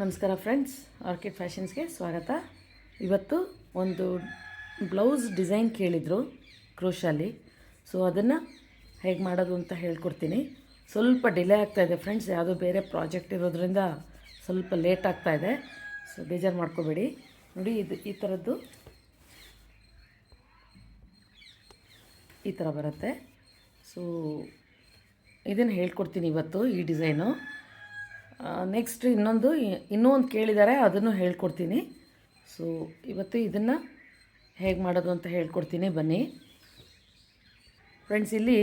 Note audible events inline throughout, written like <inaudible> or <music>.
ನಮಸ್ಕಾರ friends, orchid ಫ್ಯಾಷನ್ಸ್ಗೆ ಸ್ವಾಗತ. ಇವತ್ತು ಒಂದು ಬ್ಲೌಸ್ ಡಿಸೈನ್ ಕೇಳಿದರು ಕ್ರೋಶಲ್ಲಿ ಸೊ ಅದನ್ನು ಹೇಗೆ ಮಾಡೋದು ಅಂತ ಹೇಳ್ಕೊಡ್ತೀನಿ. ಸ್ವಲ್ಪ ಡಿಲೇ ಆಗ್ತಾಯಿದೆ ಫ್ರೆಂಡ್ಸ್, ಯಾವುದೋ ಬೇರೆ ಪ್ರಾಜೆಕ್ಟ್ ಇರೋದ್ರಿಂದ ಸ್ವಲ್ಪ ಲೇಟ್ ಆಗ್ತಾಯಿದೆ ಸೊ ಬೇಜಾರು ಮಾಡ್ಕೋಬೇಡಿ. ನೋಡಿ, ಇದು ಈ ಥರದ್ದು ಈ ಥರ ಬರುತ್ತೆ. ಸೊ ಇದನ್ನು ಹೇಳ್ಕೊಡ್ತೀನಿ ಇವತ್ತು ಈ ಡಿಸೈನು. ನೆಕ್ಸ್ಟ್ ಇನ್ನೊಂದು ಇನ್ನೂ ಒಂದು ಕೇಳಿದ್ದಾರೆ ಅದನ್ನು ಹೇಳ್ಕೊಡ್ತೀನಿ. ಸೊ ಇವತ್ತು ಇದನ್ನು ಹೇಗೆ ಮಾಡೋದು ಅಂತ ಹೇಳ್ಕೊಡ್ತೀನಿ, ಬನ್ನಿ. ಫ್ರೆಂಡ್ಸ್ ಇಲ್ಲಿ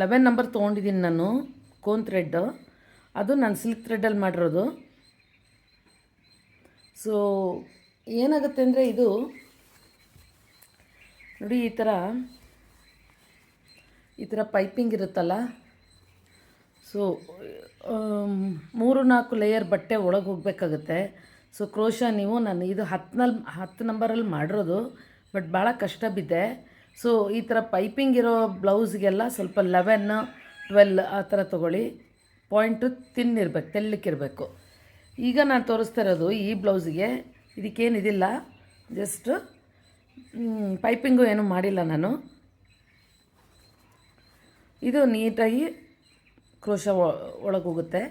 ಲೆವೆನ್ ನಂಬರ್ ತೊಗೊಂಡಿದ್ದೀನಿ ನಾನು ಕೋನ್ ಥ್ರೆಡ್ ಅದು ನಾನು ಸಿಲ್ಕ್ ಥ್ರೆಡ್ಡಲ್ಲಿ ಮಾಡಿರೋದು. ಸೊ ಏನಾಗುತ್ತೆ ಅಂದರೆ ಇದು, ನೋಡಿ ಈ ಥರ ಈ ಥರ ಪೈಪಿಂಗ್ ಇರುತ್ತಲ್ಲ? ಸೊ ಮೂರು ನಾಲ್ಕು ಲೇಯರ್ ಬಟ್ಟೆ ಒಳಗೆ ಹೋಗಬೇಕಾಗುತ್ತೆ. ಸೊ ಕ್ರೋಶ ನೀವು ನಾನು ಇದು ಹತ್ತನಲ್ಲಿ ಹತ್ತು ನಂಬರಲ್ಲಿ ಮಾಡಿರೋದು ಬಟ್ ಭಾಳ ಕಷ್ಟ ಬಿದ್ದೆ. ಸೊ ಈ ಥರ ಪೈಪಿಂಗ್ ಇರೋ ಬ್ಲೌಸ್ಗೆಲ್ಲ ಸ್ವಲ್ಪ ಲೆವೆನ್ ಟ್ವೆಲ್ ಆ ಥರ ತೊಗೊಳ್ಳಿ. ಪಾಯಿಂಟು ತಿನ್ನಿರ್ಬೇಕು ತೆಳ್ಳಕ್ಕಿರಬೇಕು ಈಗ ನಾನು ತೋರಿಸ್ತಾ ಇರೋದು ಈ ಬ್ಲೌಸಿಗೆ ಇದಕ್ಕೇನಿದಿಲ್ಲ ಜಸ್ಟ್ ಪೈಪಿಂಗು ಏನೂ ಮಾಡಿಲ್ಲ ನಾನು. ಇದು ನೀಟಾಗಿ ಕ್ರೋಶ ಒಳಗೆ ಹೋಗುತ್ತೆ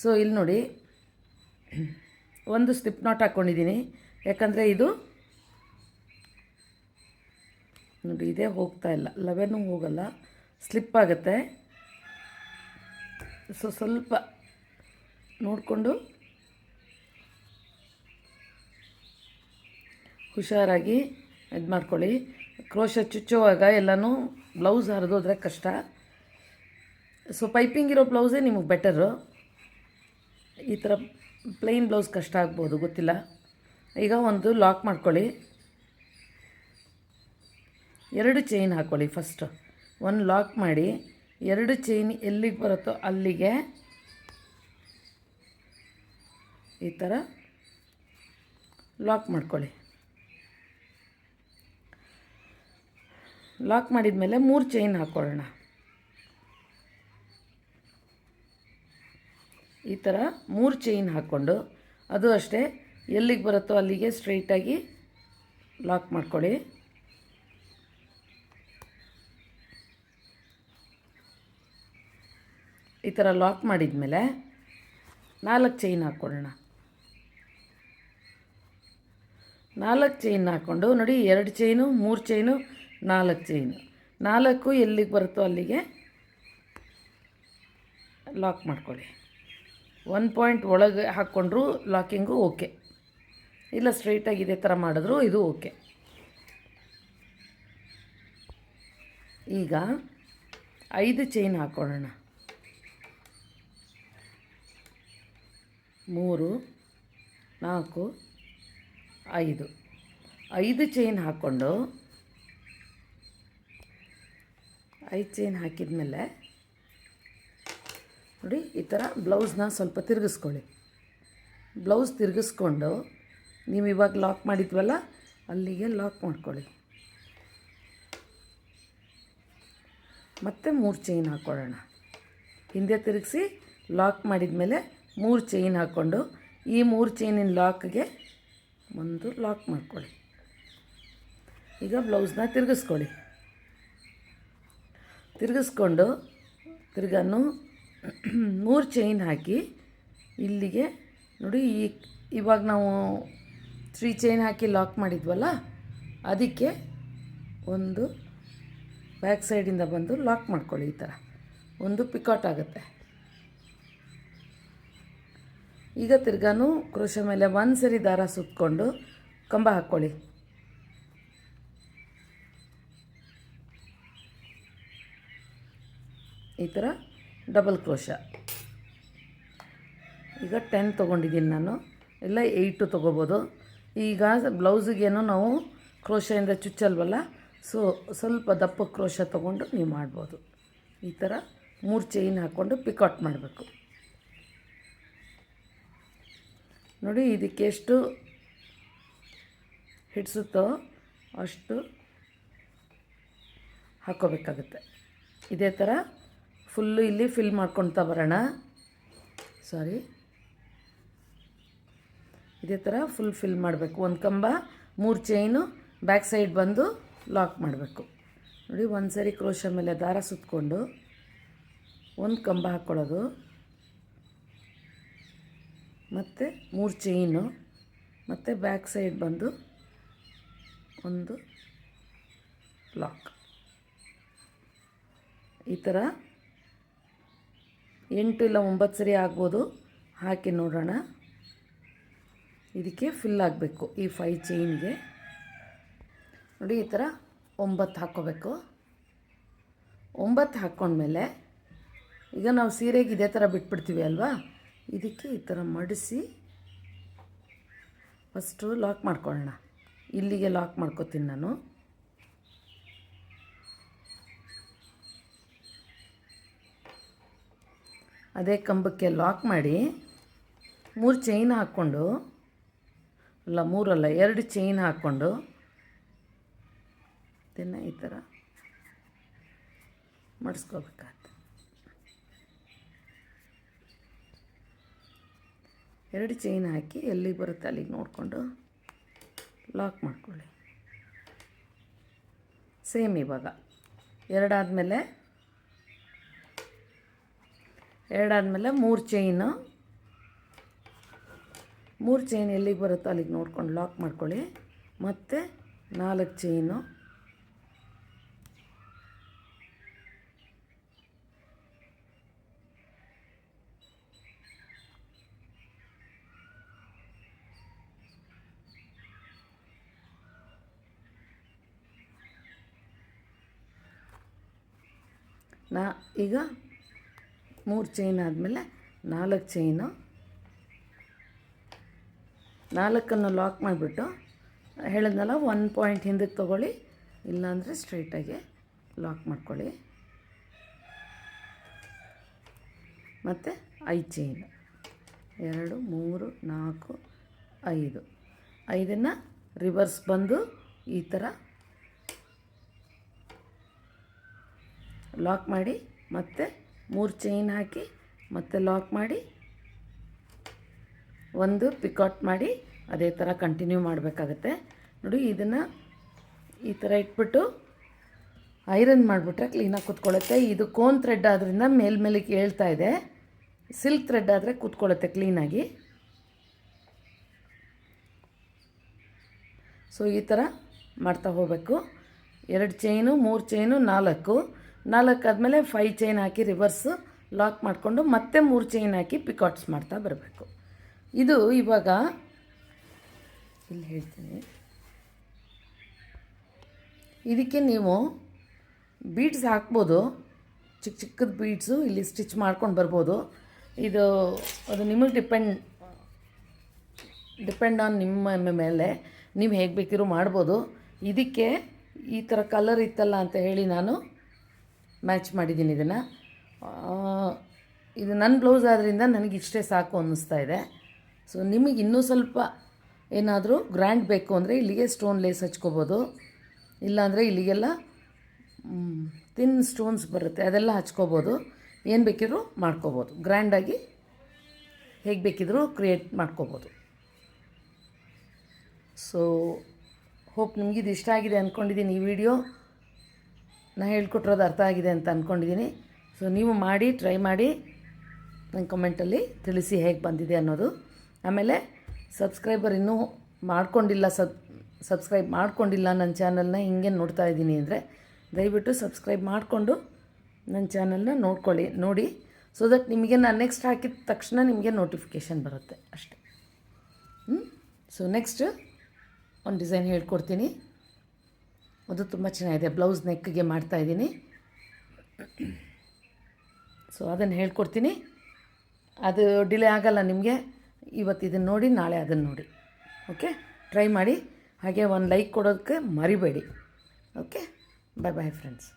ಸೊ ಇಲ್ಲಿ ನೋಡಿ. ಒಂದು ಸ್ಲಿಪ್ ನಾಟ್ ಹಾಕ್ಕೊಂಡಿದ್ದೀನಿ ಯಾಕಂದರೆ ಇದು ನೋಡಿ, ಇದೇ ಹೋಗ್ತಾ ಇಲ್ಲ. ಲೆವೆನ್ನು ಹೋಗಲ್ಲ. ಸ್ಲಿಪ್ ಆಗುತ್ತೆ. ಸೊ ಸ್ವಲ್ಪ ನೋಡಿಕೊಂಡು ಹುಷಾರಾಗಿ ಇದು ಮಾಡ್ಕೊಳ್ಳಿ ಕ್ರೋಶ ಚುಚ್ಚುವಾಗ ಎಲ್ಲನೂ ಬ್ಲೌಸ್ ಹರಿದೋದ್ರೆ ಕಷ್ಟ. ಸೊ ಪೈಪಿಂಗ್ ಇರೋ ಬ್ಲೌಸೇ ನಿಮಗೆ ಬೆಟರು ಈ ಥರ ಪ್ಲೈನ್ ಬ್ಲೌಸ್ ಕಷ್ಟ ಆಗ್ಬೋದು, ಗೊತ್ತಿಲ್ಲ. ಈಗ ಒಂದು ಲಾಕ್ ಮಾಡ್ಕೊಳ್ಳಿ. ಎರಡು ಚೈನ್ ಹಾಕ್ಕೊಳ್ಳಿ ಫಸ್ಟು ಒಂದು ಲಾಕ್ ಮಾಡಿ, ಎರಡು ಚೈನ್ ಎಲ್ಲಿಗೆ ಬರುತ್ತೋ ಅಲ್ಲಿಗೆ ಈ ಥರ ಲಾಕ್ ಮಾಡ್ಕೊಳ್ಳಿ. ಲಾಕ್ ಮಾಡಿದ ಮೇಲೆ ಮೂರು ಚೈನ್ ಹಾಕ್ಕೊಳ್ಳೋಣ ಈ ಥರ ಮೂರು ಚೈನ್ ಹಾಕ್ಕೊಂಡು, ಅದು ಅಷ್ಟೇ. ಎಲ್ಲಿಗೆ ಬರುತ್ತೋ ಅಲ್ಲಿಗೆ ಸ್ಟ್ರೈಟಾಗಿ ಲಾಕ್ ಮಾಡ್ಕೊಳ್ಳಿ. ಈ ಥರ ಲಾಕ್ ಮಾಡಿದ ಮೇಲೆ ನಾಲ್ಕು ಚೈನ್ ಹಾಕ್ಕೊಳ್ಳೋಣ. ನಾಲ್ಕು ಚೈನ್ ಹಾಕ್ಕೊಂಡು, ನೋಡಿ, ಎರಡು ಚೈನು ಮೂರು ಚೈನು ನಾಲ್ಕು ಚೈನು ನಾಲ್ಕು ಎಲ್ಲಿಗೆ ಬರುತ್ತೋ ಅಲ್ಲಿಗೆ ಲಾಕ್ ಮಾಡ್ಕೊಳ್ಳಿ. ಒನ್ ಪಾಯಿಂಟ್ ಒಳಗೆ ಹಾಕ್ಕೊಂಡ್ರು ಲಾಕಿಂಗು ಓಕೆ ಇಲ್ಲ ಸ್ಟ್ರೈಟಾಗಿ ಇದೇ ಥರ ಮಾಡಿದ್ರು ಇದು ಓಕೆ ಈಗ ಐದು ಚೈನ್ ಹಾಕ್ಕೊಳ್ಳೋಣ ಮೂರು, ನಾಲ್ಕು, ಐದು. ಐದು ಚೈನ್ ಹಾಕ್ಕೊಂಡು, ಐದು ಚೈನ್ ಹಾಕಿದ್ಮೇಲೆ ನೋಡಿ, ಈ ಥರ ಬ್ಲೌಸ್ನ ಸ್ವಲ್ಪ ತಿರುಗಿಸ್ಕೊಳ್ಳಿ. ಬ್ಲೌಸ್ ತಿರುಗಿಸ್ಕೊಂಡು ನೀವು ಇವಾಗ ಲಾಕ್ ಮಾಡಿದ್ವಲ್ಲ, ಅಲ್ಲಿಗೆ ಲಾಕ್ ಮಾಡ್ಕೊಳ್ಳಿ. ಮತ್ತೆ ಮೂರು ಚೈನ್ ಹಾಕ್ಕೊಳ್ಳೋಣ ಹಿಂದೆ ತಿರುಗಿಸಿ ಲಾಕ್ ಮಾಡಿದ ಮೇಲೆ ಮೂರು ಚೈನ್ ಹಾಕ್ಕೊಂಡು ಈ ಮೂರು ಚೈನಿನ ಲಾಕ್ಗೆ ಒಂದು ಲಾಕ್ ಮಾಡ್ಕೊಳ್ಳಿ. ಈಗ ಬ್ಲೌಸ್ನ ತಿರುಗಿಸ್ಕೊಳ್ಳಿ. ತಿರುಗಿಸ್ಕೊಂಡು ತಿರ್ಗಾನು <clears throat> ಮೂರು ಚೈನ್ ಹಾಕಿ ಇಲ್ಲಿಗೆ ನೋಡಿ ಈ ಇವಾಗ ನಾವು ತ್ರೀ ಚೈನ್ ಹಾಕಿ ಲಾಕ್ ಮಾಡಿದ್ವಲ್ಲ, ಅದಕ್ಕೆ ಒಂದು ಬ್ಯಾಕ್ ಸೈಡಿಂದ ಬಂದು ಲಾಕ್ ಮಾಡ್ಕೊಳ್ಳಿ ಈ ಥರ ಒಂದು ಪಿಕಾಟ್ ಆಗುತ್ತೆ. ಈಗ ತಿರ್ಗಾನು ಕೃಷಿ ಮೇಲೆ ಒಂದು ಸರಿ ದಾರ ಸುತ್ತಕೊಂಡು ಕಂಬ ಹಾಕ್ಕೊಳ್ಳಿ. ಈ ಥರ ಡಬಲ್ ಕ್ರೋಶ. ಈಗ ಟೆನ್ ತೊಗೊಂಡಿದ್ದೀನಿ ನಾನು. ಇಲ್ಲ, ಏಯ್ಟು ತೊಗೋಬೋದು. ಈಗ ಬ್ಲೌಸಿಗೇನು ನಾವು ಕ್ರೋಶದಿಂದ ಚುಚ್ಚಲ್ವಲ್ಲ, ಸೊ ಸ್ವಲ್ಪ ದಪ್ಪ ಕ್ರೋಶ ತೊಗೊಂಡು ನೀವು ಮಾಡ್ಬೋದು. ಈ ಥರ ಮೂರು ಚೈನ್ ಹಾಕ್ಕೊಂಡು ಪಿಕೌಟ್ ಮಾಡಬೇಕು. ನೋಡಿ, ಇದಕ್ಕೆ ಎಷ್ಟು ಹಿಡಿಸುತ್ತೋ ಅಷ್ಟು ಹಾಕೋಬೇಕಾಗುತ್ತೆ. ಇದೇ ಥರ ಫುಲ್ಲು ಇಲ್ಲಿ ಫಿಲ್ ಮಾಡ್ಕೊಳ್ತಾ ಬರೋಣ. ಸಾರಿ. ಇದೇ ಥರ ಫುಲ್ ಫಿಲ್ ಮಾಡಬೇಕು. ಒಂದು ಕಂಬ, ಮೂರು ಚೈನು, ಬ್ಯಾಕ್ ಸೈಡ್ ಬಂದು ಲಾಕ್ ಮಾಡಬೇಕು. ನೋಡಿ, ಒಂದು ಸರಿ ಕ್ರೋಶ ಮೇಲೆ ದಾರ ಸುತ್ತಕೊಂಡು ಒಂದು ಕಂಬ ಹಾಕ್ಕೊಳ್ಳೋದು ಮತ್ತು ಮೂರು ಚೈನು, ಮತ್ತು ಬ್ಯಾಕ್ ಸೈಡ್ ಬಂದು ಒಂದು ಲಾಕ್. ಈ ಥರ ಎಂಟು ಇಲ್ಲ ಒಂಬತ್ತು ಸರಿ ಆಗ್ಬೋದು. ಹಾಕಿ ನೋಡೋಣ. ಇದಕ್ಕೆ ಫಿಲ್ ಆಗಬೇಕು ಈ ಫೈ ಚೈನ್ಗೆ ನೋಡಿ ಈ ಥರ ಒಂಬತ್ತು ಹಾಕ್ಕೋಬೇಕು. ಒಂಬತ್ತು ಹಾಕ್ಕೊಂಡ್ಮೇಲೆ ಈಗ ನಾವು ಸೀರೆಗೆ ಇದೇ ಥರ ಬಿಟ್ಬಿಡ್ತೀವಿ ಅಲ್ವಾ? ಇದಕ್ಕೆ ಈ ಥರ ಮಡಿಸಿ ಫಸ್ಟು ಲಾಕ್ ಮಾಡ್ಕೊಳ್ಳೋಣ. ಇಲ್ಲಿಗೆ ಲಾಕ್ ಮಾಡ್ಕೋತೀನಿ ನಾನು. ಅದೇ ಕಂಬಕ್ಕೆ ಲಾಕ್ ಮಾಡಿ ಮೂರು ಚೈನ್ ಹಾಕ್ಕೊಂಡು, ಅಲ್ಲ ಮೂರಲ್ಲ, ಎರಡು ಚೈನ್ ಹಾಕ್ಕೊಂಡು, ಇದನ್ನು ಈ ಥರ ಮಡಿಸ್ಕೋಬೇಕಾಗತ್ತೆ. ಎರಡು ಚೈನ್ ಹಾಕಿ ಎಲ್ಲಿಗೆ ಬರುತ್ತೆ ಅಲ್ಲಿಗೆ ನೋಡಿಕೊಂಡು ಲಾಕ್ ಮಾಡ್ಕೊಳ್ಳಿ. ಸೇಮ್ ಇವಾಗ. ಎರಡಾದಮೇಲೆ ಎರಡಾದಮೇಲೆ ಮೂರು ಚೈನು ಮೂರು ಚೈನ್ ಎಲ್ಲಿಗೆ ಬರುತ್ತೋ ಅಲ್ಲಿಗೆ ನೋಡ್ಕೊಂಡು ಲಾಕ್ ಮಾಡ್ಕೊಳ್ಳಿ. ಮತ್ತು ನಾಲ್ಕು ಚೈನು ನಾ ಈಗ ಮೂರು ಚೈನ್ ಆದಮೇಲೆ ನಾಲ್ಕು ಚೈನು ನಾಲ್ಕನ್ನು ಲಾಕ್ ಮಾಡಿಬಿಟ್ಟು ಹೇಳಿದ್ನಲ್ಲ ಒನ್ ಪಾಯಿಂಟ್ ಹಿಂದಕ್ಕೆ ತೊಗೊಳ್ಳಿ, ಇಲ್ಲಾಂದರೆ ಸ್ಟ್ರೈಟಾಗಿ ಲಾಕ್ ಮಾಡ್ಕೊಳ್ಳಿ. ಮತ್ತು ಐದು ಚೈನ್ ಎರಡು, ಮೂರು, ನಾಲ್ಕು, ಐದು. ಐದನ್ನು ರಿವರ್ಸ್ ಬಂದು ಈ ಥರ ಲಾಕ್ ಮಾಡಿ ಮತ್ತೆ ಮೂರು ಚೈನ್ ಹಾಕಿ ಮತ್ತೆ ಲಾಕ್ ಮಾಡಿ, ಒಂದು ಪಿಕಾಟ್ ಮಾಡಿ ಅದೇ ಥರ ಕಂಟಿನ್ಯೂ ಮಾಡಬೇಕಾಗತ್ತೆ. ನೋಡಿ ಇದನ್ನು ಈ ಥರ ಇಟ್ಬಿಟ್ಟು ಐರನ್ ಮಾಡಿಬಿಟ್ರೆ ಕ್ಲೀನಾಗಿ ಕೂತ್ಕೊಳ್ಳುತ್ತೆ ಇದು ಕೋನ್ ಥ್ರೆಡ್ ಆದ್ದರಿಂದ ಮೇಲ್ಮೇಲೆ ಹೇಳ್ತಾ ಇದೆ. ಸಿಲ್ಕ್ ಥ್ರೆಡ್ ಆದರೆ ಕೂತ್ಕೊಳ್ಳುತ್ತೆ ಕ್ಲೀನಾಗಿ ಸೊ ಈ ಥರ ಮಾಡ್ತಾ ಹೋಗಬೇಕು. ಎರಡು ಚೈನು ಮೂರು ಚೈನು ನಾಲ್ಕು. ನಾಲ್ಕು ಆದಮೇಲೆ ಫೈ ಚೈನ್ ಹಾಕಿ ರಿವರ್ಸು ಲಾಕ್ ಮಾಡಿಕೊಂಡು ಮತ್ತೆ ಮೂರು ಚೈನ್ ಹಾಕಿ ಪಿಕಾಟ್ಸ್ ಮಾಡ್ತಾ ಬರಬೇಕು. ಇದು ಇವಾಗ ಇಲ್ಲಿ ಹೇಳ್ತೀನಿ. ಇದಕ್ಕೆ ನೀವು ಬೀಡ್ಸ್ ಹಾಕ್ಬೋದು. ಚಿಕ್ಕ ಚಿಕ್ಕದ ಬೀಡ್ಸು ಇಲ್ಲಿ ಸ್ಟಿಚ್ ಮಾಡ್ಕೊಂಡು ಬರ್ಬೋದು. ಇದು, ಅದು ನಿಮಗೆ ಡಿಪೆಂಡ್ ಡಿಪೆಂಡ್ ಆನ್ ನಿಮ್ಮ ಮೇಲೆ. ನೀವು ಹೇಗೆ ಬೇಕಿದ್ರು ಮಾಡ್ಬೋದು. ಇದಕ್ಕೆ ಈ ಥರ ಕಲರ್ ಇತ್ತಲ್ಲ ಅಂತ ಹೇಳಿ ನಾನು ಮ್ಯಾಚ್ ಮಾಡಿದ್ದೀನಿ ಇದನ್ನು. ಇದು ನನ್ನ ಬ್ಲೌಸ್ ಆದ್ದರಿಂದ ನನಗೆ ಇಷ್ಟೇ ಸಾಕು ಅನ್ನಿಸ್ತಾ ಇದೆ. ಸೊ ನಿಮಗೆ ಇನ್ನೂ ಸ್ವಲ್ಪ ಏನಾದರೂ ಗ್ರ್ಯಾಂಡ್ ಬೇಕು ಅಂದರೆ ಇಲ್ಲಿಗೆ ಸ್ಟೋನ್ ಲೇಸ್ ಹಚ್ಕೋಬೋದು. ಇಲ್ಲಾಂದರೆ ಇಲ್ಲಿಗೆಲ್ಲ ತಿನ್ ಸ್ಟೋನ್ಸ್ ಬರುತ್ತೆ, ಅದೆಲ್ಲ ಹಚ್ಕೋಬೋದು. ಏನು ಬೇಕಿದ್ರೂ ಮಾಡ್ಕೋಬೋದು. ಗ್ರ್ಯಾಂಡಾಗಿ ಹೇಗೆ ಬೇಕಿದ್ರೂ ಕ್ರಿಯೇಟ್ ಮಾಡ್ಕೋಬೋದು. ಸೊ ಹೋಪ್ ನಿಮಗಿದು ಇಷ್ಟ ಆಗಿದೆ ಅಂದ್ಕೊಂಡಿದ್ದೀನಿ ಈ ವಿಡಿಯೋ ನಾ ಹೇಳ್ಕೊಟ್ಟಿರೋದು ಅರ್ಥ ಆಗಿದೆ ಅಂತ ಅಂದ್ಕೊಂಡಿದ್ದೀನಿ ಸೊ ನೀವು ಮಾಡಿ ಟ್ರೈ ಮಾಡಿ. ನನ್ನ ಕಮೆಂಟಲ್ಲಿ ತಿಳಿಸಿ ಹೇಗೆ ಬಂದಿದೆ ಅನ್ನೋದು. ಆಮೇಲೆ ಸಬ್ಸ್ಕ್ರೈಬರ್ ಇನ್ನೂ ಮಾಡ್ಕೊಂಡಿಲ್ಲ ಸಬ್ ಸಬ್ಸ್ಕ್ರೈಬ್ ಮಾಡ್ಕೊಂಡಿಲ್ಲ ನನ್ನ ಚಾನಲ್ನ ಹಿಂಗೆ ನೋಡ್ತಾ ಇದ್ದೀನಿ ಅಂದರೆ ದಯವಿಟ್ಟು ಸಬ್ಸ್ಕ್ರೈಬ್ ಮಾಡಿಕೊಂಡು ನನ್ನ ಚಾನಲ್ನ ನೋಡ್ಕೊಳ್ಳಿ, ನೋಡಿ. ಸೊ ದಟ್ ನಿಮಗೆ ನಾನು ನೆಕ್ಸ್ಟ್ ಹಾಕಿದ ತಕ್ಷಣ ನಿಮಗೆ ನೋಟಿಫಿಕೇಷನ್ ಬರುತ್ತೆ, ಅಷ್ಟೆ. ಸೊ ನೆಕ್ಸ್ಟ್ ಒಂದು ಡಿಸೈನ್ ಹೇಳ್ಕೊಡ್ತೀನಿ. ಅದು ತುಂಬ ಚೆನ್ನಾಗಿದೆ. ಬ್ಲೌಸ್ ನೆಕ್ಗೆ ಮಾಡ್ತಾಯಿದ್ದೀನಿ ಸೊ ಅದನ್ನು ಹೇಳ್ಕೊಡ್ತೀನಿ. ಅದು ಡಿಲೇ ಆಗಲ್ಲ ನಿಮಗೆ. ಇವತ್ತು ಇದನ್ನು ನೋಡಿ, ನಾಳೆ ಅದನ್ನು ನೋಡಿ. ಓಕೆ ಟ್ರೈ ಮಾಡಿ. ಹಾಗೆ ಒಂದು ಲೈಕ್ ಕೊಡೋದಕ್ಕೆ ಮರಿಬೇಡಿ. Okay bye bye friends